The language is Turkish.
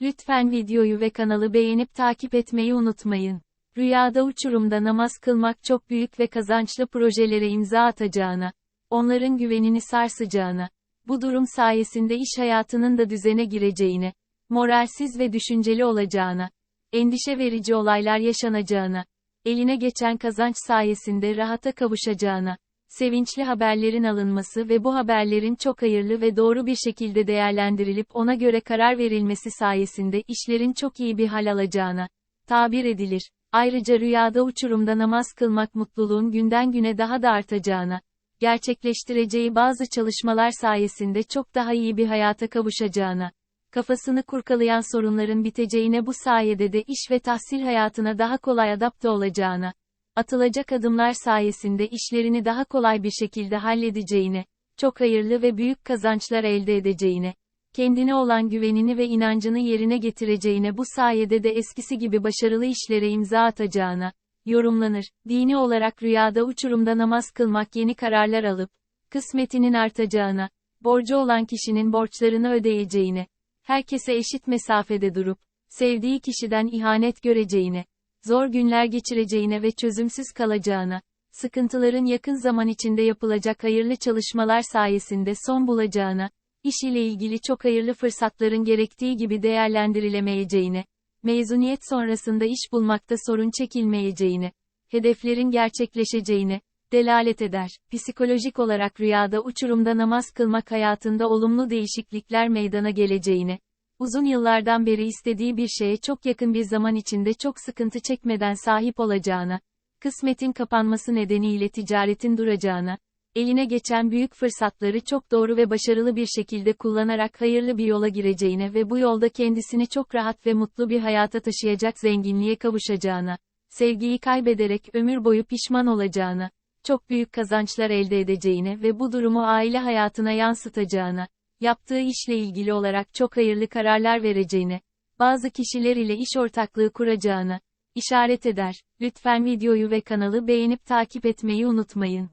Lütfen videoyu ve kanalı beğenip takip etmeyi unutmayın. Rüyada uçurumda namaz kılmak çok büyük ve kazançlı projelere imza atacağına, onların güvenini sarsacağına, bu durum sayesinde iş hayatının da düzene gireceğine, moralsiz ve düşünceli olacağına, endişe verici olaylar yaşanacağına, eline geçen kazanç sayesinde rahata kavuşacağına, sevinçli haberlerin alınması ve bu haberlerin çok hayırlı ve doğru bir şekilde değerlendirilip ona göre karar verilmesi sayesinde işlerin çok iyi bir hal alacağına tabir edilir. Ayrıca rüyada uçurumda namaz kılmak mutluluğun günden güne daha da artacağına, gerçekleştireceği bazı çalışmalar sayesinde çok daha iyi bir hayata kavuşacağına, kafasını kurkalayan sorunların biteceğine bu sayede de iş ve tahsil hayatına daha kolay adapte olacağına, atılacak adımlar sayesinde işlerini daha kolay bir şekilde halledeceğine, çok hayırlı ve büyük kazançlar elde edeceğine, kendine olan güvenini ve inancını yerine getireceğine bu sayede de eskisi gibi başarılı işlere imza atacağına, yorumlanır. Dini olarak rüyada uçurumda namaz kılmak yeni kararlar alıp, kısmetinin artacağına, borcu olan kişinin borçlarını ödeyeceğine, herkese eşit mesafede durup, sevdiği kişiden ihanet göreceğine, zor günler geçireceğine ve çözümsüz kalacağına, sıkıntıların yakın zaman içinde yapılacak hayırlı çalışmalar sayesinde son bulacağına, iş ile ilgili çok hayırlı fırsatların gerektiği gibi değerlendirilemeyeceğine, mezuniyet sonrasında iş bulmakta sorun çekilmeyeceğine, hedeflerin gerçekleşeceğine, delalet eder. Psikolojik olarak rüyada uçurumda namaz kılmak hayatında olumlu değişiklikler meydana geleceğine, uzun yıllardan beri istediği bir şeye çok yakın bir zaman içinde çok sıkıntı çekmeden sahip olacağına, kısmetin kapanması nedeniyle ticaretin duracağına, eline geçen büyük fırsatları çok doğru ve başarılı bir şekilde kullanarak hayırlı bir yola gireceğine ve bu yolda kendisini çok rahat ve mutlu bir hayata taşıyacak zenginliğe kavuşacağına, sevgiyi kaybederek ömür boyu pişman olacağına, çok büyük kazançlar elde edeceğine ve bu durumu aile hayatına yansıtacağına, yaptığı işle ilgili olarak çok hayırlı kararlar vereceğine, bazı kişiler ile iş ortaklığı kuracağına, işaret eder. Lütfen videoyu ve kanalı beğenip takip etmeyi unutmayın.